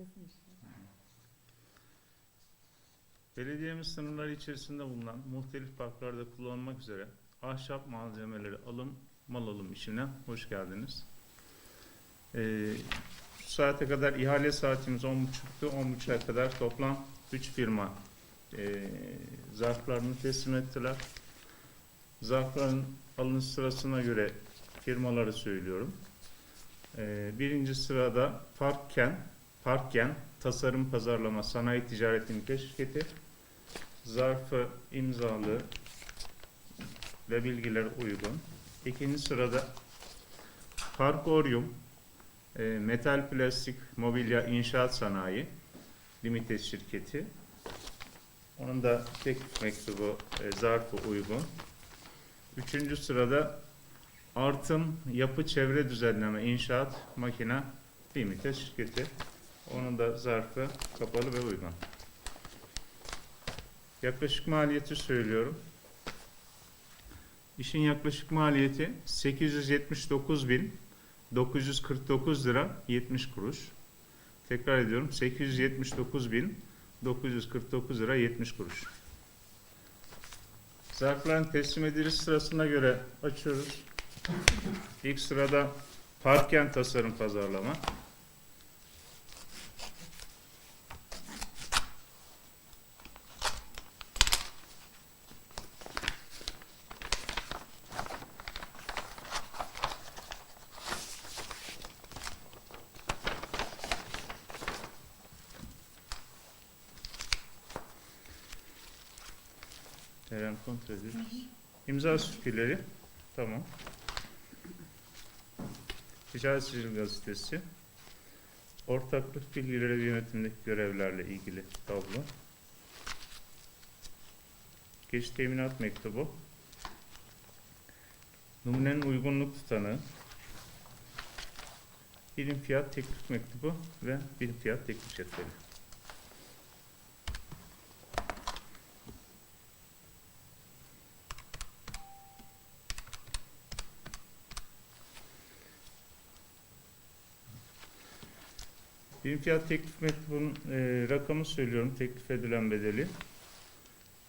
Yazın işte. Belediyemiz sınırları içerisinde bulunan muhtelif parklarda kullanmak üzere ahşap malzemeleri alım, mal alım işine hoş geldiniz. Ee, şu saate kadar ihale saatimiz 10.30'du. 10.30'a kadar toplam 3 firma e, zarflarını teslim ettiler. Zarfların alınış sırasına göre firmaları söylüyorum. E, birinci sırada Parkken Parkken Tasarım Pazarlama Sanayi Ticaret İlke Şirketi. Zarfı imzalı ve bilgiler uygun. İkinci sırada Parkorium e, Metal Plastik Mobilya İnşaat Sanayi Limited şirketi. Onun da teklif mektubu e, zarfı uygun. Üçüncü sırada Artım Yapı Çevre Düzenleme İnşaat Makina Limited şirketi. Onun da zarfı kapalı ve uygun. Yaklaşık maliyeti söylüyorum. İşin yaklaşık maliyeti 879.949 lira 70 kuruş. Tekrar ediyorum 879.949 lira 70 kuruş. Zarfların teslim ediliş sırasına göre açıyoruz. İlk sırada Parken Tasarım Pazarlama. Eren kontrol ediyoruz. İmza süpürleri. Tamam. Ticaret Sicil Gazetesi. Ortaklık bilgileri ve yönetimdeki görevlerle ilgili tablo. Geç teminat mektubu. Numunenin uygunluk tutanı. Birim fiyat teklif mektubu ve birim fiyat teklif cetveli. Fiyat teklif mektubunun e, rakamı söylüyorum. Teklif edilen bedeli.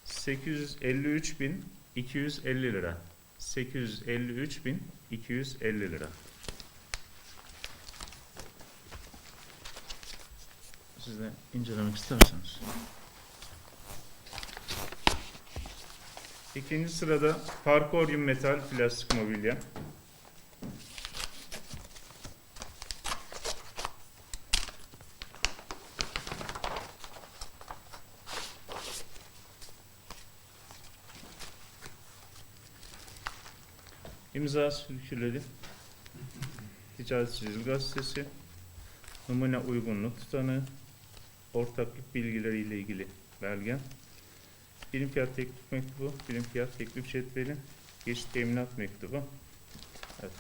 853.250 lira. 853.250 lira. Siz de incelemek isterseniz. İkinci sırada Parkorium Metal Plastik Mobilya. İmza sürüküleri. Ticaret Sicil Gazetesi. Numune uygunluk tutanı. Ortaklık bilgileriyle ilgili belge. Birim fiyat teklif mektubu. Birim fiyat teklif cetveli. Geçit teminat mektubu. Evet.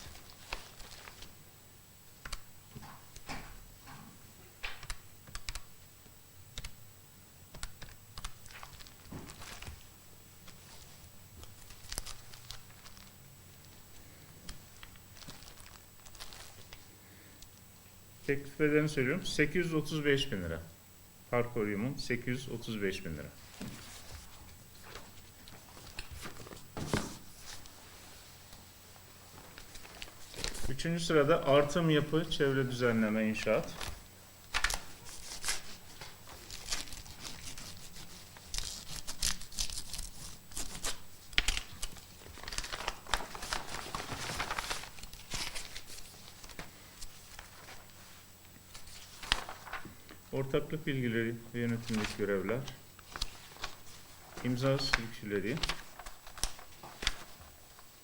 Teklif edeni söylüyorum. 835 bin lira. Parkorium'un 835 bin lira. Üçüncü sırada artım yapı, çevre düzenleme, inşaat. Ortaklık bilgileri ve yönetimdeki görevler. İmza.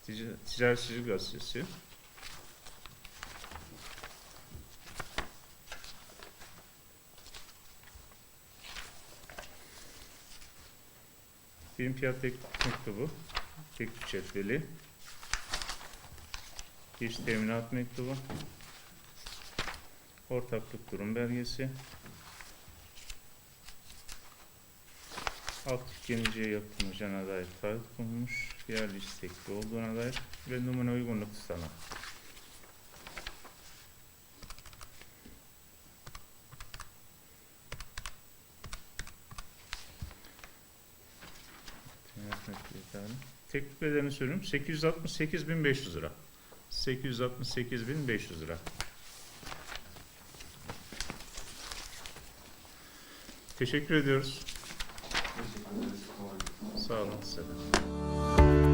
Tic- Ticaret Sicil Gazetesi. Birim fiyat teklif mektubu. Teklif cetveli. Geç teminat mektubu. Ortaklık durum belgesi. Aktif yeniciye yapılmayacağına dair kayıt konulmuş. Yerli istekli olduğuna dair ve numune uygunluk saniye. Teklif bedelini söylüyorum. 868.500 lira. 868.500 lira. Teşekkür ediyoruz. Sağ olun size de.